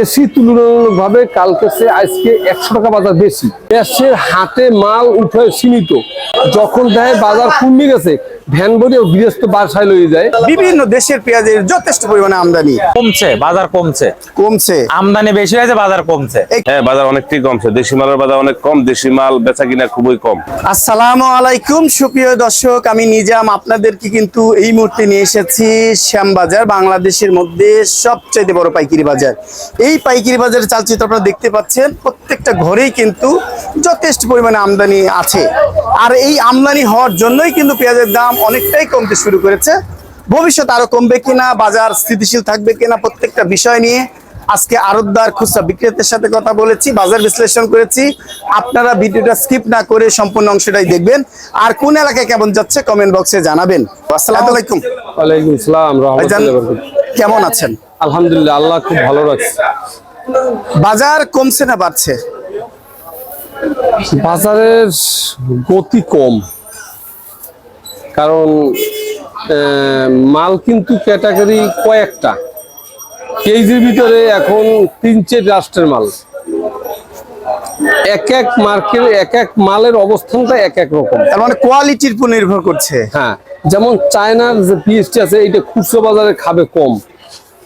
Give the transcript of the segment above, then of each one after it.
বেশি তুলনামূলকভাবে কালকে সে আজকে একশো টাকা বাজার বেশি। দেশের হাতে মাল উঠে সীমিত। যখন দেখে বাজার কমে গেছে ভ্যান ভরে গৃহস্থ বাসায় লয়ে যায়। বিভিন্ন দেশের পেঁয়াজের যথেষ্ট পরিমাণে আমদানি। কমছে বাজার কমছে। কমছে। আমদানি বেশি হয়েছে বাজার কমছে। হ্যাঁ বাজার অনেকটাই কমছে। দেশি মালের বাজার অনেক কম দেশি মাল বেচা কিনা খুবই কম। আসসালামু আলাইকুম সুপ্রিয় দর্শক আমি নিজাম। আপনাদেরকে কিন্তু এই মুহূর্তে নিয়ে এসেছি শ্যামবাজার বাংলাদেশের মধ্যে সবচাইতে বড় পাইকারি বাজার। এই পাইকারি বাজারের চালচিত্র আপনারা দেখতে পাচ্ছেন প্রত্যেকটা ঘরেই কিন্তু যথেষ্ট পরিমাণে আমদানি আছে। আর এই আমদানি হওয়ার জন্যই কিন্তু পেঁয়াজের দাম অনেকটাই কমতে শুরু করেছে। ভবিষ্যৎ আরও কমবে কিনা বাজার স্থিতিশীল থাকবে কিনা প্রত্যেকটা বিষয় নিয়ে আজকে আরতদার খুচরা বিক্রেতার সাথে কথা বলেছি বাজার বিশ্লেষণ করেছি। আপনারা ভিডিওটা স্কিপ না করে সম্পূর্ণ অংশটাই দেখবেন। আর কোন এলাকায় কেমন যাচ্ছে কমেন্ট বক্সে জানাবেন। আসসালামু আলাইকুম। ওয়ালাইকুম সালাম ভাইজান রহমতুল্লাহ বরকাতুহ। কেমন আছেন? আলহামদুলিল্লাহ আল্লাহ খুব ভালো রাখছে। বাজার কমছে না বাড়ছে? বাজারের গতি কম। কারণ মাল কিন্তু ক্যাটাগরি কয়েকটা। কেজির ভিতরে এখন তিন চার রাষ্ট্রের মাল। এক এক মার্কেট এক এক মালের অবস্থানটা এক এক রকম। তার মানে কোয়ালিটির উপর নির্ভর করছে। হ্যাঁ। যেমন চায়নার যে পিএসটি আছে এটা খুচরো বাজারে খাবে কম।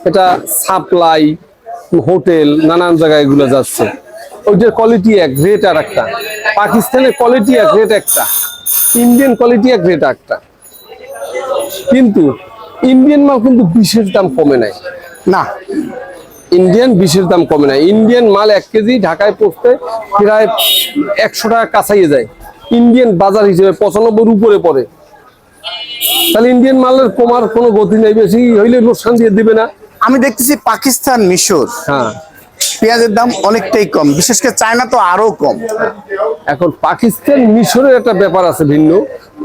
এটা সাপ্লাই হোটেল নানান জায়গায় এগুলো যাচ্ছে। ওইটার কোয়ালিটি এক রেট আর একটা। পাকিস্তানের কোয়ালিটি এক রেট একটা। ইন্ডিয়ান কোয়ালিটি এক রেট একটা। কিন্তু ইন্ডিয়ান মাল কিন্তু বিশেষ দাম কমে নাই। না। ইন্ডিয়ান বিশেষ দাম কমে নাই। ইন্ডিয়ান মাল এক কেজি ঢাকায় পড়তে প্রায় একশো টাকা কাছাইয়ে যায়। ইন্ডিয়ান বাজার হিসেবে পঁচানব্বই উপরে পড়ে। তাহলে ইন্ডিয়ান মালের কমার কোনো গতি নেই বেশি হইলে লোকসান দিয়ে দিবে না। আমি দেখতেছি পাকিস্তান মিশর। হ্যাঁ। পেঁয়াজের দাম অনেকটাই কম বিশেষ করে চায়না তো আরও কম। এখন পাকিস্তান মিশরের একটা ব্যাপার আছে ভিন্ন।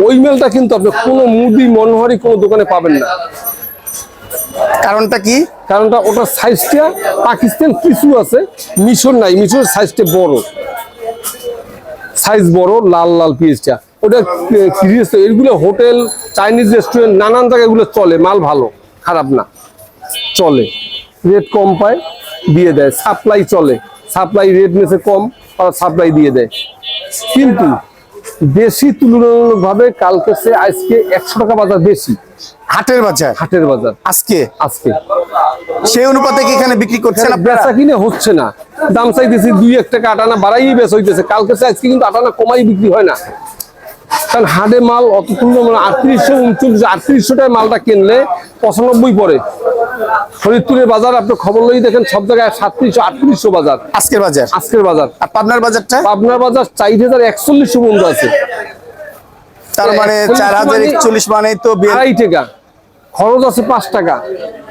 ওই মেলটা কিন্তু আপনি কোনো মুদি মনোহারি কোনো দোকানে পাবেন না। কারণটা কি? কারণটা ওটার সাইজটা পাকিস্তান কিছু আছে মিশর নাই মিশরের সাইজটা বড়। সাইজ বড় লাল লাল পিসটা ওটা সিরিয়াস এগুলো হোটেল চাইনিজ রেস্টুরেন্ট নানান জায়গায় এগুলো চলে মাল ভালো খারাপ না। চলে রেট কম পায় দিয়ে দেয় সাপ্লাই চলে সাপ্লাই রেট মেসে কম সাপ্লাই দিয়ে দেয়। কিন্তু বেশি তুলনামূলকভাবে কালকে সে আজকে একশো টাকা বাজার বেশি। হাটের বাজার? হাটের বাজার। আজকে? আজকে। সেই অনুপাতে কি এখানে বিক্রি করছে আপনারা? বেচা কিনে হচ্ছে না। দাম চাইতেছি দুই এক টাকা আটানা বাড়াই বেচ হইতেছে। কালকে চাই আজকে কিন্তু আটানা কমাই বিক্রি হয় না। কারণ হাটে মাল অত সুন্দর মানে আটত্রিশশো উনচল্লিশ আটত্রিশশো টাকায় মালটা কিনলে পঁচানব্বই পরে ফরিদপুরের বাজার আপনি খবর লই দেখেন সব জায়গায় সাতত্রিশশো আটত্রিশশো বাজার। আজকের বাজার? আজকের বাজার। আর পাবনার বাজারটা? পাবনার বাজার চার হাজার একচল্লিশশো বন্ধু আছে। তার মানে চার হাজার মানে- একচল্লিশ মানে তো বেড়াই আড়াই টাকা। খরচ আছে পাঁচ টাকা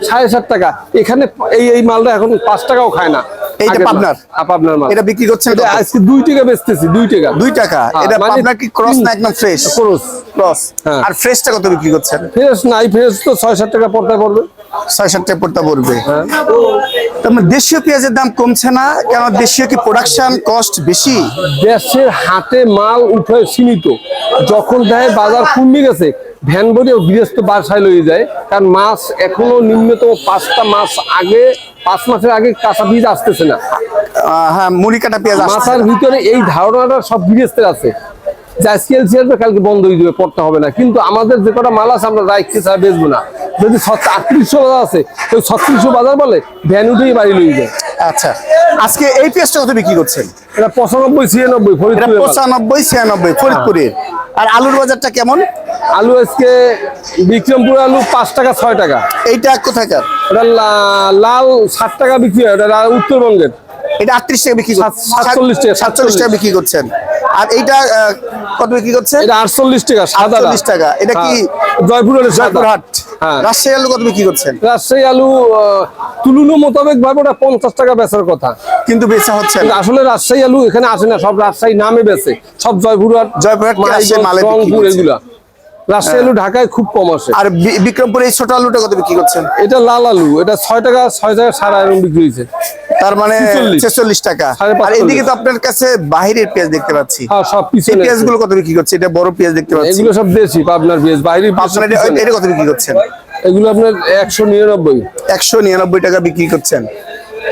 সাড়ে সাত টাকা। এখানে এই এই মালটা এখন পাঁচ টাকাও খায় না এইটা। পাবনার? পাবনার মাল। এটা বিক্রি করছেন এটা আজকে দুই টাকা বেচতেছি টাকা। টাকা? হ্যাঁ, এটা মানে কি ক্রস না একদম ফ্রেশ ক্রস। ক্রস হ্যাঁ। আর ফ্রেশটা কত বিক্রি করছেন? ফ্রেশ নাই ফ্রেশ তো ছয় সাত টাকা পড়তে পড়বে ছয় পড়বে। দেশীয় পেঁয়াজের দাম কমছে না কেন দেশীয় কি প্রোডাকশন কস্ট বেশি? দেশের হাতে মাল উঠে সীমিত। যখন দেয় বাজার কমে গেছে ভ্যান গৃহস্থ বাসায় লয়ে যায় কারণ মাছ এখনও নিম্নতম পাঁচটা মাস আগে পাঁচ মাসের আগে কাঁচা বীজ আসতেছে না। হ্যাঁ মুড়ি কাটা পেঁয়াজ। মাথার ভিতরে এই ধারণাটা সব গৃহস্থের আছে যে আজকে আসবে কালকে বন্ধ হয়ে যাবে পড়তে হবে না। কিন্তু আমাদের যে কটা মাল আছে আমরা রাইখতে ছাড়া বেচবো না। যদি আটত্রিশশো বাজার আছে তো ছত্রিশশো বাজার বলে ভ্যান উঠেই বাড়ি লয়ে যায়। আচ্ছা। আজকে এই পেঁয়াজটা কত বিক্রি করছেন? এটা পঁচানব্বই ছিয়ানব্বই মাল। পঁচানব্বই ছিয়ানব্বই ফরিদপুরের। আর আলুর বাজারটা কেমন? আলু আজকে বিক্রমপুর আলু পাঁচ টাকা ছয় টাকা। এইটা কোথাকার? লা- লাল ষাট টাকা বিক্রি হয় এটা লা- উত্তরবঙ্গের। এটা আটত্রিশ টাকা বিক্রি সাত- সাতচল্লিশ টাকা, সাতচল্লিশ টাকা বিক্রি করছেন। আর এইটা কত বিক্রি করছেন? এটা আটচল্লিশ টাকা সাদা আটচল্লিশ টাকা। এটা কি জয়পুরের সাদা। জয়পুরহাট? হ্যাঁ রাজশাহী আলু কত বিক্রি করছেন? রাজশাহী আলু তুলনা মোতাবেক ভাবে ওটা পঞ্চাশ টাকা বেচার কথা। কিন্তু বেচা হচ্ছে আসলে রাজশাহী আলু এখানে আসে না সব রাজশাহী নামে বেচে। সব জয়পুরহাট জয়পুরহাট রংপুর এগুলা। রাজশাহী ঢাকায় খুব কম আসে। আর বি- বিক্রমপুর এই ছোট আলুটা কত বিক্রি করছেন? এটা লাল আলু এটা ছয় টাকা ছয় টাকা এরকম বিক্রি হয়েছে। তার মানে ছেচল্লিশ। টাকা। আর এদিকে তো আপনার কাছে বাহিরের পেঁয়াজ দেখতে পাচ্ছি। হ্যাঁ সব এই পেঁয়াজ। গুলো কত বিক্রি করছে? এটা বড় পেঁয়াজ দেখতে পাচ্ছি। এগুলো সব দেশি পেঁয়াজ সব এটা- কত বিক্রি করছেন? এগুলো আপনার একশো নিরানব্বই। একশো নিরানব্বই টাকা বিক্রি করছেন।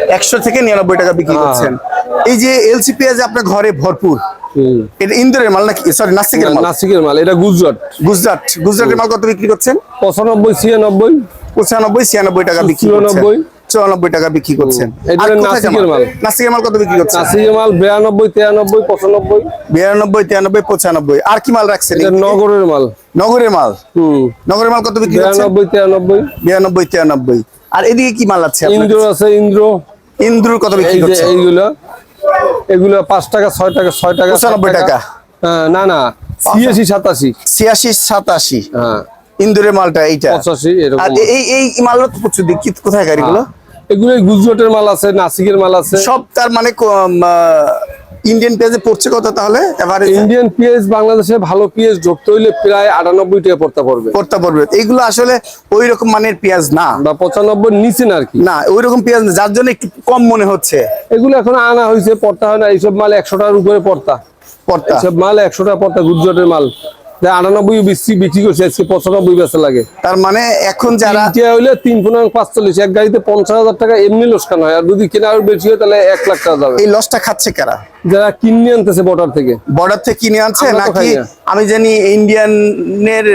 একশো থেকে নিরানব্বই টাকা বিক্রি হ্যাঁ। করছেন। এই যে এলসি পেঁয়াজ আপনার ঘরে ভরপুর। এটা ইন্দোরের মাল নাকি? সরি নাসিকের মাল। নাসিকের মাল এটা গুজরাট। গুজরাট। গুজরাটের মাল কত বিক্রি করছেন? পঁচানব্বই ছিয়ানব্বই। পঁচানব্বই ছিয়ানব্বই টাকা বিক্রি করছেন। চুরানব্বই। টাকা বিক্রি করছেন। নাসিকের মাল। নাসিকের মাল কত বিক্রি করছেন? নাসিকের মাল বিরানব্বই তিরানব্বই পঁচানব্বই। বিরানব্বই তিরানব্বই পঁচানব্বই। আর কি মাল রাখছেন এটা নগরের মাল। নগরের মাল? হুম। নগরের মাল কত বিক্রি করছেন? বিরানব্বই তিরানব্বই। বিরানব্বই তিরানব্বই। আর এদিকে কি মাল আছে আপনার ইন্দ্র আছে ইন্দ্র। কাছে? ইন্দ্রুর কত বিক্রি এই করছেন? এইগুলো। এগুলো পাঁচ টাকা ছয় টাকা ছয় টাকা পঁচানব্বই টাকা। হ্যাঁ, না না ছিয়াশি সাতাশি। ছিয়াশি সাতাশি? হ্যাঁ। ইন্দুরের মালটা এইটা? পঁচাশি এরকম এই এই মাল প্রচুর কোথায় গাড়িগুলো? এগুলো গুজরাটের মাল আছে নাসিকের মাল আছে। সব তার মানে ইন্ডিয়ান পেজে পড়ছে কত তাহলে? এবারে ইন্ডিয়ান পিএস বাংলাদেশে ভালো পিএস ঢুকতে হইলে প্রায় আটানব্বই টাকা পড়তে পড়বে। পড়তে পারবে এগুলো আসলে ওই রকম মানের পেঁয়াজ না। বা পঁচানব্বই নিচে না আর কি। না ওই রকম পেঁয়াজ না, যার জন্য একটু কম মনে হচ্ছে। এগুলো এখন আনা হয়েছে পড়তা হয় না এইসব মাল একশো টাকার উপরে পড়তা। পড়তা। সব মাল একশো টাকা পড়তা গুজরাটের মাল। আটানব্বই বিক্রি বিক্রি করছে আজকে পঁচানব্বই বেচা লাগে। তার মানে এখন যারা হইলে তিন পনেরো পাঁচচল্লিশ। এক গাড়িতে পঞ্চাশ হাজার টাকা এমনি লোসকান হয়? আর যদি কেনা আরও বেশি হয় তাহলে এক লাখ টাকা যাবে। এই লসটা খাচ্ছে কারা? যারা কিনে আনতেছে বর্ডার থেকে। বর্ডার থেকে কিনে আনছে নাকি। আমি জানি ইন্ডিয়ানের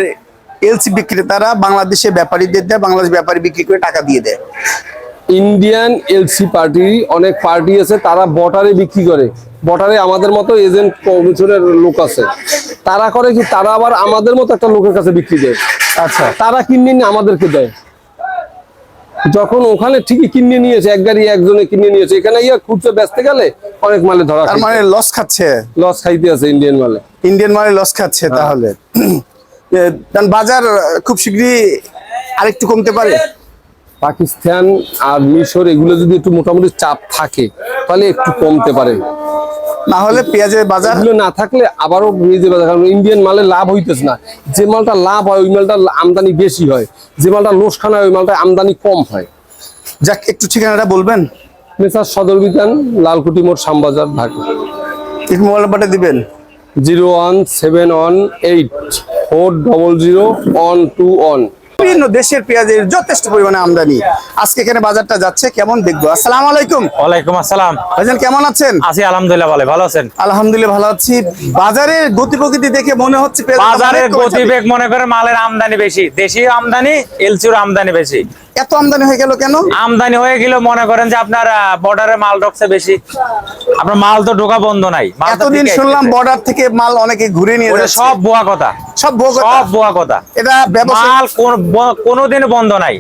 এলসি বিক্রেতারা বাংলাদেশে ব্যাপারীদের দেয় বাংলাদেশ ব্যাপারী বিক্রি করে টাকা দিয়ে দেয়। ইন্ডিয়ান এলসি পার্টি অনেক পার্টি আছে তারা বটারে বিক্রি করে। বটারে আমাদের মতো এজেন্ট কমিশনের লোক আছে। তারা করে কি তারা আবার আমাদের মতো একটা লোকের কাছে বিক্রি দেয়। আচ্ছা। তারা কিনে নিয়ে আমাদেরকে দেয়। যখন ওখানে ঠিকই কিনে নিয়েছে এক গাড়ি একজনে কিনে নিয়েছে এখানে ইয়া খুঁজতে ব্যস্ত গেলে অনেক মালে ধরা তার মানে লস খাচ্ছে? লস খাইতে আছে ইন্ডিয়ান মালে। ইন্ডিয়ান মালে লস খাচ্ছে হ্যাঁ। তাহলে। কারণ বাজার খুব শীঘ্রই আরেকটু কমতে পারে। পাকিস্তান আর মিশর এগুলো যদি একটু মোটামুটি চাপ থাকে তাহলে একটু কমতে পারে। না হলে পেঁয়াজের বাজার না থাকলে আবারও পেঁয়াজের বাজার কারণ ইন্ডিয়ান মালে লাভ হইতেছে না। যে মালটা লাভ হয় ওই মালটা আমদানি বেশি হয়। যে মালটা লোসখান হয় ওই মালটা আমদানি কম হয়। যাক একটু ঠিকানাটা বলবেন? মেসার সদর বিধান লালকুটি মোড় শ্যামবাজার ঢাকা। একটু মোবাইল নাম্বারটা দিবেন? Zero one seven one eight four double zero one two one. বিভিন্ন দেশের পেঁয়াজের যথেষ্ট পরিমাণে আমদানি। আজকে এখানে বাজারটা যাচ্ছে কেমন দেখব? আসসালাম আলাইকুম। ওয়ালাইকুম আসসালাম। ভাইজান কেমন আছেন? আছি আলহামদুলিল্লাহ ভালো ভালো আছেন? আলহামদুলিল্লাহ ভালো আছি। বাজারের গতি প্রকৃতি দেখে মনে হচ্ছে বাজারের। গতিবেগ মনে করে মালের আমদানি বেশি দেশীয় আমদানি এলচুর আমদানি বেশি। এত আমদানি হয়ে গেল কেন? আমদানি হয়ে গেল মনে করেন যে আপনার বর্ডারে মাল ঢুকছে বেশি। আপনার মাল তো ঢোকা বন্ধ নাই এতদিন শুনলাম বর্ডার থেকে মাল অনেকে ঘুরে নিয়ে যাচ্ছে। সব বোয়া কথা। সব সব বোয়া কথা। এটা ব্যবসা মাল কোনোদিন বন্ধ নাই।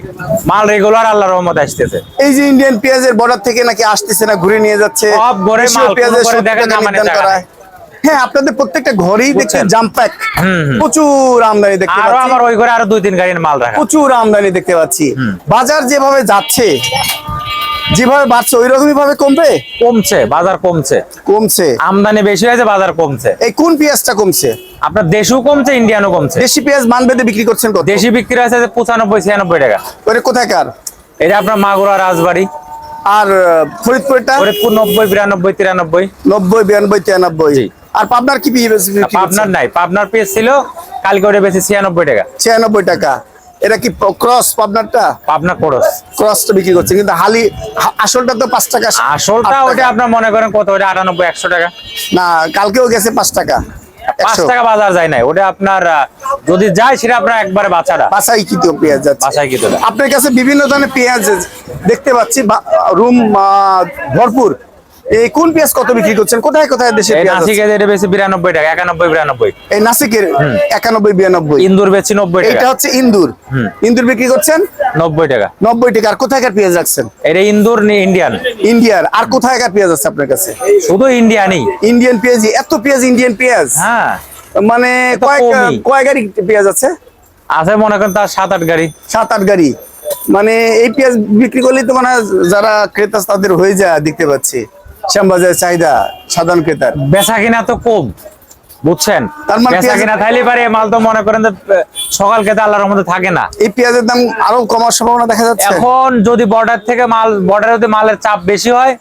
মাল রেগুলার আল্লাহ রহমত আসতেছে। এই যে ইন্ডিয়ান পেঁয়াজের বর্ডার থেকে নাকি আসতেছে না ঘুরে নিয়ে যাচ্ছে। সব ঘরে মাল, পেঁয়াজের ঘরে 70 দেখেন হয়। আপনাদের প্রত্যেকটা ঘরেই দেখছি বুঝছেন? জাম প্যাক প্রচুর আমদানি দেখতে আরও পাচ্ছি। আমার ওই ঘরে আরও দুই তিন গাড়ির মাল রাখা। প্রচুর আমদানি দেখতে পাচ্ছি। বাজার যেভাবে যাচ্ছে যেভাবে বাড়ছে ওই রকমই ভাবে কমবে? কমছে বাজার কমছে। কমছে। আমদানি বেশি হয়েছে বাজার কমছে। এই কোন পেঁয়াজটা কমছে? আপনার দেশও কমছে ইন্ডিয়ানও কমছে। দেশি পেঁয়াজ মান বেঁধে বিক্রি করছেন কত? দেশি বিক্রি আছে যে পঁচানব্বই ছিয়ানব্বই টাকা। ওরে কোথাকার এটা আপনার মাগুরা রাজবাড়ি। আর ফরিদপুরটা ফরিদপুর নব্বই বিরানব্বই তিরানব্বই। নব্বই বিরানব্বই তিরানব্বই। আর পাবনার কি পাবনার নাই পাবনার পেজ ছিল কালকে ওটা বেশি ছিয়ানব্বই টাকা। ছিয়ানব্বই টাকা। এটা কি ক্রস পাবনারটা? পাবনা খরচ ক্রসটা বিক্রি করছে কিন্তু হালি আসলটা তো পাঁচ টাকা আসলটা ওটা আপনার মনে করেন কত? ওটা আটানব্বই একশো টাকা। না কালকেও গেছে পাঁচ টাকা। পাঁচ টাকা বাজার যায় নাই। ওটা আপনার যদি যায় সেটা আপনার একবারে বাচ্চাটা বাসাই কি পেঁয়াজ যাচ্ছে। আপনার কাছে বিভিন্ন ধরনের পেঁয়াজ দেখতে পাচ্ছি রুম ভরপুর। এই কোন পেঁয়াজ কত বিক্রি করছেন? কোথায় কোথায় দেশে এটা বেশি বিরানব্বই টাকা একানব্বই বিরানব্বই। এই নাসিকের একানব্বই বিরানব্বই। ইন্দুর বেশি নব্বই টাকা। হচ্ছে ইন্দুর। ইন্দুর বিক্রি করছেন? নব্বই টাকা। নব্বই টাকা। আর কোথায়কার পেঁয়াজ রাখছেন? এটা ইন্দুর ইন্ডিয়ান। ইন্ডিয়ার। আর কোথায়কার পেঁয়াজ আছে আপনার কাছে? শুধু ইন্ডিয়ানই। ইন্ডিয়ান পেঁয়াজ এত পেঁয়াজ ইন্ডিয়ান পেঁয়াজ? হ্যাঁ। মানে কয়েক। কয় গাড়ি পেঁয়াজ আছে? আছে মনে করেন তার সাত আট গাড়ি। সাত আট গাড়ি। মানে এই পেঁয়াজ বিক্রি করলেই তো মানে যারা ক্রেতা তাদের হয়ে যায় দেখতে পাচ্ছি। শ্যামবাজারের চাহিদা সাধারণ ক্রেতার। বেচা কিনা তো কম বুঝছেন? তার মানে বেচা কিনা থাইলে পারে মাল তো মনে করেন যে সকাল খেতে আল্লাহর মধ্যে থাকে না। এই পেঁয়াজের দাম আরও কমার সম্ভাবনা দেখা যাচ্ছে? এখন যদি বর্ডার থেকে মাল বর্ডারে যদি মালের চাপ বেশি হয়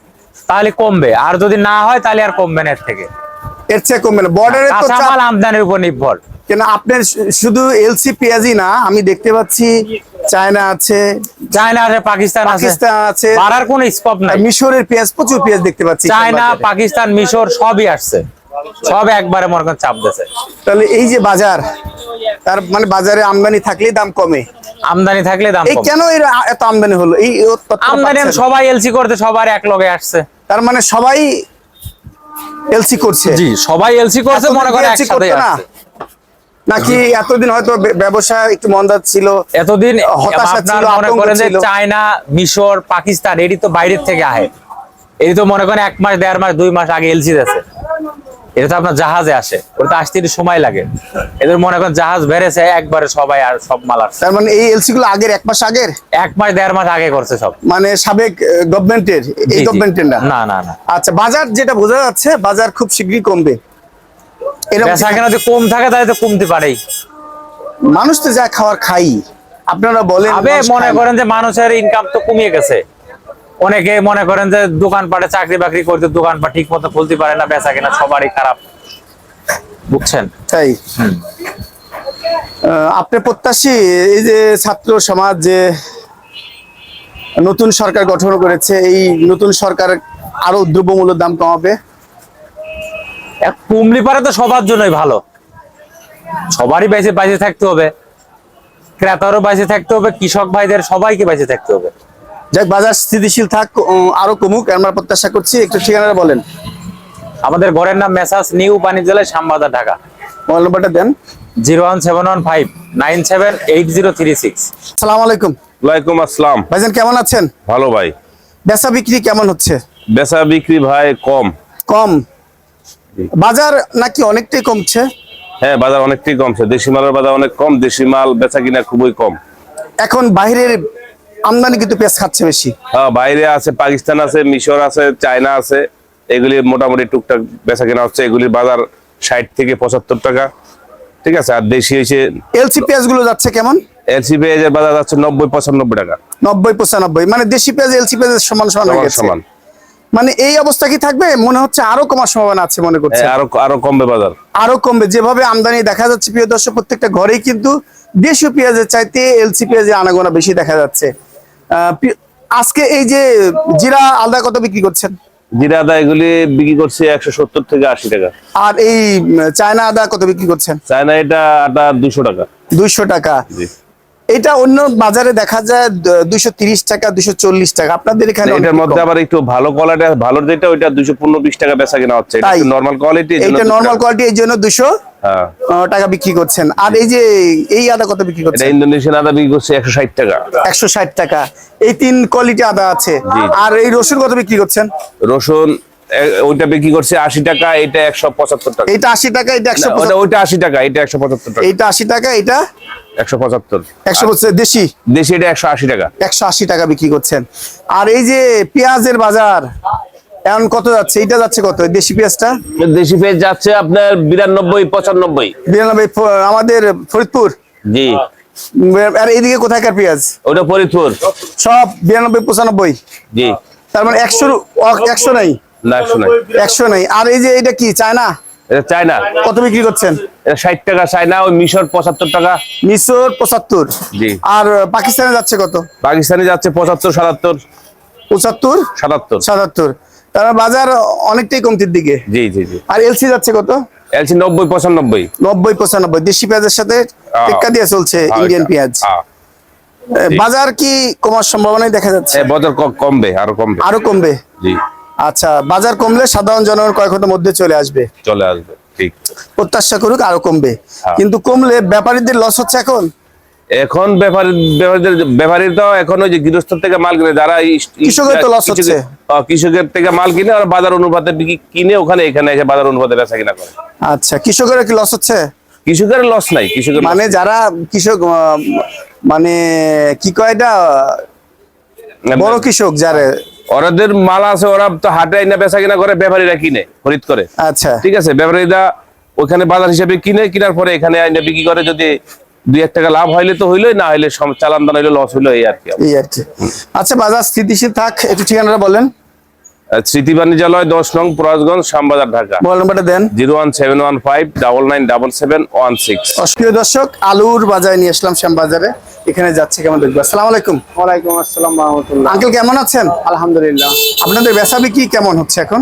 তাহলে কমবে। আর যদি না হয় তাহলে আর কমবে না এর থেকে। এর চেয়ে কমবে না। বর্ডারে তো চাপ মাল আমদানির উপর নির্ভর। কেন আপনার শুধু এলসি পেঁয়াজই না আমি দেখতে পাচ্ছি চায়না আছে চায়না আছে পাকিস্তান পাকিস্তান আছে। বাড়ার কোনো স্কোপ নাই। মিশরের পেঁয়াজ প্রচুর পেঁয়াজ দেখতে পাচ্ছি চায়না পাকিস্তান মিশর সবই আসছে। সব একবারে মনে করেন চাপ দিছে তাহলে এই যে বাজার তার মানে বাজারে আমদানি থাকলেই দাম কমে। আমদানি থাকলে দাম এই কেন এর এত আমদানি হলো? এই আমদানি সবাই এলসি করতে সবার এক লগে আসছে। তার মানে সবাই এলসি করছে। জি সবাই এলসি করছে মনে করে একসাথে না? আসছে। নাকি এতদিন হয়তো ব্যবসা একটু মন্দা ছিল এতদিন হতাশা ছিল, মনে করেন যে চায়না মিশর পাকিস্তান এটি তো বাইরের থেকে আহে। এটি তো মনে করেন এক মাস দেড় মাস দুই মাস আগে এলসি আছে। এটা তো আপনার জাহাজে আসে ওটা তো আসতে একটু সময় লাগে। এদের মনে করেন জাহাজ বেড়েছে একবারে সবাই আর সব মাল আসছে। তার মানে এই এলসি গুলো আগের এক মাস আগের? এক মাস দেড় মাস আগে করছে সব। মানে সাবেক গভর্নমেন্টের এই। গভর্নমেন্টের না না না। আচ্ছা বাজার যেটা বোঝা যাচ্ছে বাজার খুব শীঘ্রই কমবে। বেচা কেনা যদি কম থাকে তাহলে তো কমতে পারেই। মানুষ তো যা খাওয়ার খাই। আপনারা বলেন আবে মনে করেন যে মানুষের ইনকাম তো কমিয়ে গেছে। অনেকে মনে করেন যে দোকানপাটে চাকরি বাকরি করতে দোকানপাট ঠিক মতো খুলতে পারে না বেচা কেনা সবারই খারাপ। বুঝছেন? তাই? আপনি প্রত্যাশী? এই যে ছাত্র সমাজ যে নতুন সরকার গঠন করেছে এই নতুন সরকার আরও দ্রব্যমূল্যের দাম কমাবে? কুমলি পারে তো সবার জন্যই ভালো। সবারই বেঁচে বেঁচে থাকতে হবে। ক্রেতারও বেঁচে থাকতে হবে কৃষক ভাইদের সবাইকে বেঁচে থাকতে হবে। যাক বাজার স্থিতিশীল থাক আরও কমুক আমরা প্রত্যাশা করছি একটু ঠিকানাটা বলেন। আমাদের ঘরের নাম মেসাজ নিউ বাণিজ্যালয় শ্যামবাজার ঢাকা। মোবাইল নাম্বারটা দেন। Zero one seven one five nine seven eight zero three six. সালাম আলাইকুম। ওয়ালাইকুম আসসালাম। ভাইজান কেমন আছেন? ভালো ভাই। বেচা বিক্রি কেমন হচ্ছে? বেচা বিক্রি ভাই কম। কম। বাজার নাকি অনেকটাই কমছে? হ্যাঁ বাজার অনেকটাই কমছে। দেশি মালের বাজার অনেক কম দেশি মাল বেচা কিনা খুবই কম। এখন বাইরের আমদানি কিন্তু পেঁয়াজ খাচ্ছে বেশি। হ্যাঁ বাইরে আছে পাকিস্তান আছে মিশর আছে চায়না আছে এগুলি মোটামুটি টুকটাক বেচা কেনা হচ্ছে। এগুলির বাজার ষাট থেকে পঁচাত্তর টাকা। ঠিক আছে? আর দেশি হয়েছে এলসি পেঁয়াজগুলো যাচ্ছে কেমন? এলসি পেঁয়াজের বাজার যাচ্ছে নব্বই পঁচানব্বই টাকা। নব্বই পঁচানব্বই। মানে দেশি পেঁয়াজ এলসি পেঁয়াজের সমান সমান হয়ে গেছে। সমান। মানে এই অবস্থা কি থাকবে? মনে হচ্ছে আরও কমার সম্ভাবনা আছে মনে করছে। আরও আরও কমবে বাজার। আরও কমবে। যেভাবে আমদানি দেখা যাচ্ছে প্রিয় দর্শক প্রত্যেকটা ঘরেই কিন্তু দেশীয় পেঁয়াজের চাইতে এলসি পেঁয়াজের আনাগোনা বেশি দেখা যাচ্ছে। আজকে এই যে জিরা আলাদা কত বিক্রি করছেন? জিরা আদা এগুলি বিক্রি করছে একশো সত্তর থেকে আশি টাকা। আর এই চায়না আদা কত বিক্রি করছেন? চায়না এটা আটা দুশো টাকা। দুইশো টাকা। এটা অন্য বাজারে দেখা যায় দুইশো তিরিশ টাকা দুইশো চল্লিশ টাকা। আপনাদের এখানে এটার মধ্যে আবার একটু ভালো কোয়ালিটি ভালো যেটা ওইটা দুশো পনেরো বিশ টাকা বেচা কেনা হচ্ছে? নর্মাল কোয়ালিটি এইটা নর্মাল কোয়ালিটি এই জন্য দুশো হ্যাঁ। টাকা বিক্রি করছেন। আর এই যে এই আদা কত বিক্রি করছেন? ইন্দোনেশিয়ান আদা বিক্রি করছে একশো ষাট টাকা। একশো ষাট টাকা। এই তিন কোয়ালিটি আদা আছে। আর এই রসুন কত বিক্রি করছেন? রসুন ওইটা বিক্রি করছে আশি টাকা এটা একশো পঁচাত্তর টাকা। এইটা আশি টাকা এটা একশো ওইটা আশি টাকা এটা একশো পঁচাত্তর টাকা। এইটা আশি টাকা এটা একশো পঁচাত্তর। একশো দেশি? দেশি এটা একশো আশি টাকা। একশো আশি টাকা বিক্রি করছেন। আর এই যে পেঁয়াজের বাজার এখন কত যাচ্ছে? এইটা যাচ্ছে কত? দেশি পেঁয়াজটা? দেশি পেঁয়াজ যাচ্ছে আপনার বিরানব্বই পঁচানব্বই। বিরানব্বই আমাদের ফরিদপুর? জি। আর এইদিকে কোথাকার পেঁয়াজ? ওটা ফরিদপুর। সব বিরানব্বই পঁচানব্বই। জি। তার মানে একশো একশো নাই? না একশো নাই। একশো নাই। আর এই যে এটা কি চায়না? এটা চায়না। কত বিক্রি করছেন? এটা ষাট টাকা চায়না ওই মিশর পঁচাত্তর টাকা। মিশর পঁচাত্তর। জি। আর পাকিস্তানে যাচ্ছে কত? পাকিস্তানি যাচ্ছে পঁচাত্তর সাতাত্তর। পঁচাত্তর? সাতাত্তর। সাতাত্তর। তার বাজার অনেকটাই কমতির দিকে। জি জি জি। আর এলসি যাচ্ছে কত? এলসি নব্বই পঁচানব্বই। নব্বই পঁচানব্বই। দেশি পেঁয়াজের সাথে টেক্কা দিয়ে চলছে ইন্ডিয়ান পেঁয়াজ। বাজার কি কমার সম্ভাবনাই দেখা যাচ্ছে? বাজার কমবে আরও কমবে। আরও কমবে? জি। আচ্ছা বাজার কমলে সাধারণ জনগণ কয়েক ঘণ্টার মধ্যে চলে আসবে। চলে আসবে ঠিক। প্রত্যাশা করুক আরও কমবে। হ্যাঁ। কিন্তু কমলে ব্যাপারীদের লস হচ্ছে এখন? এখন ব্যাপারী ব্যাপারীদের ব্যাপারীর তো এখন ওই যে গৃহস্থ থেকে মাল কিনে যারা কৃষকের তো কৃষকের- হচ্ছে। কৃষকের থেকে মাল কিনে আর বাজার অনুপাতে কিনে ওখানে এখানে এসে বাজার অনুপাতে বেচা কিনা করে। আচ্ছা কৃষকের কি লস হচ্ছে? কৃষকের লস নাই কৃষকের মানে যারা কৃষক মানে কি কয় এটা? নাই। বড় কৃষক যারা ওরাদের মাল আছে ওরা তো হাটে আইনা বেচা কিনা করে ব্যাপারীরা কিনে খরিদ করে। আচ্ছা। ঠিক আছে ব্যাপারীরা ওখানে বাজার হিসেবে কিনে কিনার পরে এখানে আইনা বিক্রি করে যদি দুই এক টাকা লাভ হইলে তো হইলোই না হইলে চালান দান হইলে লস হইল এই আর কি আর কি। আচ্ছা বাজার স্থিতিশীল থাক একটু ঠিকানাটা বলেন। স্মৃতি বাণিজ্যালয় দশ নং পরাজগঞ্জ শ্যামবাজার ঢাকা। মোবাইল নাম্বারটা দেন। Zero one seven one five double nine double seven one six. অসপ্রিয় দর্শক আলুর বাজারে নিয়ে আসলাম শ্যামবাজারে। এখানে যাচ্ছে কেমন দেখব? আসসালামু আলাইকুম। ওয়ালাইকুম আসসালাম রহমতুল্লাহ। আঙ্কেল কেমন আছেন? আলহামদুলিল্লাহ। আপনাদের বেচা বিক্রি কেমন হচ্ছে এখন?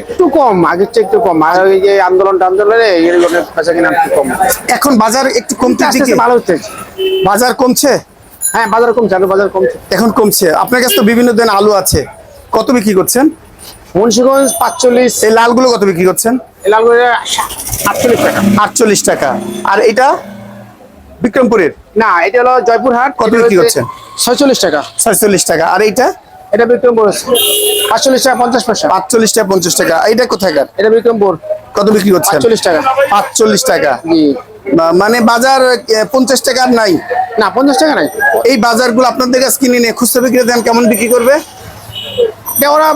একটু কম আগের চেয়ে একটু কম। আর ওই যে আন্দোলন আন্দোলনে বেচা কিনা একটু কম। এখন বাজার একটু কমতে ভালো হচ্ছে। বাজার কমছে? হ্যাঁ বাজার কমছে আলু বাজার কমছে। এখন কমছে। আপনার কাছে তো বিভিন্ন ধরনের আলু আছে। কত বিক্রি করছেন? মুন্সিগঞ্জ পাঁচচল্লিশ। এই লালগুলো কত বিক্রি করছেন? এলাকায় আটচল্লিশ টাকা। আটচল্লিশ টাকা। আর এটা বিক্রমপুরের? না এটা হলো জয়পুরহাট। কত বিক্রি করছেন? ছয়চল্লিশ টাকা। ছয়চল্লিশ টাকা। আর এইটা? এটা বিক্রমপুর। পাঁচচল্লিশ টাকা পঞ্চাশ পয়সা। পাঁচচল্লিশ টাকা পঞ্চাশ টাকা। এইটা কোথাকার এটা বিক্রমপুর। কত বিক্রি করছেন? চল্লিশ টাকা। পাঁচচল্লিশ টাকা। মানে বাজার পঞ্চাশ টাকা নাই। না পঞ্চাশ টাকা নাই। এই বাজারগুলো আপনাদের কাছে কিনে নিয়ে খুচরা বিক্রি দেন কেমন বিক্রি করবে? এটা ওরা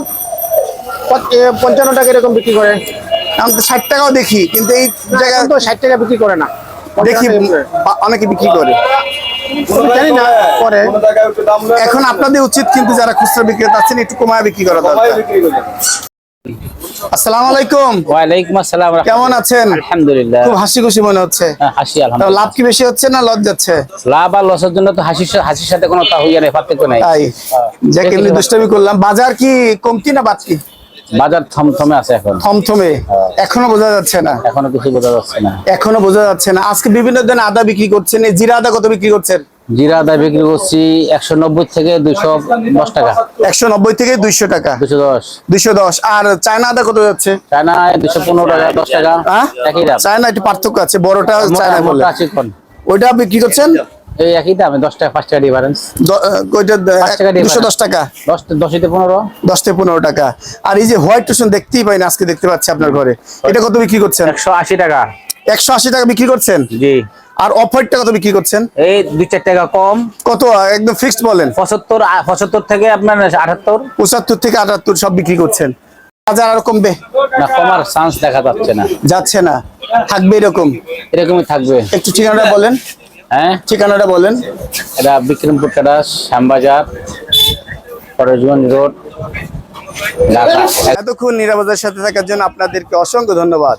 পঞ্চান্ন টাকা এরকম বিক্রি করে। আমি তো ষাট টাকাও দেখি কিন্তু এই জায়গায় তো ষাট টাকা বিক্রি করে না। দেখি অনেকে বিক্রি করে। জানি না করে এখন আপনাদের উচিত কিন্তু যারা খুচরা বিক্রেতা আছেন একটু কমায় বিক্রি করা দরকার। আসসালামু আলাইকুম। ওয়ালাইকুম আসসালাম কেমন আছেন? আলহামদুলিল্লাহ। খুব হাসি খুশি মনে হচ্ছে। হ্যাঁ, হাসি আলহামদুলিল্লাহ। লাভ কি বেশি হচ্ছে না লস যাচ্ছে? লাভ আর লসের জন্য তো হাসির হাসির সাথে কোনো তা নেই পার্থক্য নাই। তাই। যাকে দুষ্টামি করলাম। বাজার কি কমতি না বাড়তি? বাজার থমথমে আছে এখন। থমথমে। এখনও বোঝা যাচ্ছে না। এখনও কিছু বোঝা যাচ্ছে না। এখনও বোঝা যাচ্ছে না। আজকে বিভিন্ন ধরনের আদা বিক্রি করছেন। এই জিরা আদা কত বিক্রি করছেন? জিরা আদা বিক্রি করছি একশো নব্বই থেকে দুইশো দশ টাকা। একশো নব্বই থেকে দুইশো টাকা। দুশো দশ। দুইশো দশ। আর চায়না আদা কত যাচ্ছে? চায়নায় দুশো পনেরো টাকা দশ টাকা হ্যাঁ? একই দাম। চায়না একটু পার্থক্য আছে বড়টা চায়না বলে? ওইটা বিক্রি করছেন? এই একই দামে দশ টাকা পাঁচ টাকা ডিফারেন্স দুশো দশ টাকা। দশ দশিতে পনেরো। দশ থেকে পনেরো টাকা। আর এই যে হোয়াইট টোশন দেখতেই পাই না আজকে দেখতে পাচ্ছি আপনার ঘরে। এটা কত বিক্রি করছেন? একশো আশি টাকা। একশো আশি টাকা বিক্রি করছেন? জি। আর অফ হোয়াইটটা কত বিক্রি করছেন? এই দুই চার টাকা কম। কত? একদম ফিক্সড বলেন। পঁচাত্তর পঁচাত্তর থেকে আপনার আটাত্তর। পঁচাত্তর থেকে আটাত্তর সব বিক্রি করছেন। বাজার আর কমবে? না কমার চান্স দেখা যাচ্ছে না। যাচ্ছে না। থাকবে এরকম? এরকমই থাকবে। একটু ঠিকানাটা বলেন। হ্যাঁ? ঠিকানাটা বলেন। এটা বিক্রমপুর টাটা শ্যামবাজার ফরজগঞ্জ রোড এতক্ষণ নিরাপদের সাথে থাকার জন্য আপনাদেরকে অসংখ্য ধন্যবাদ।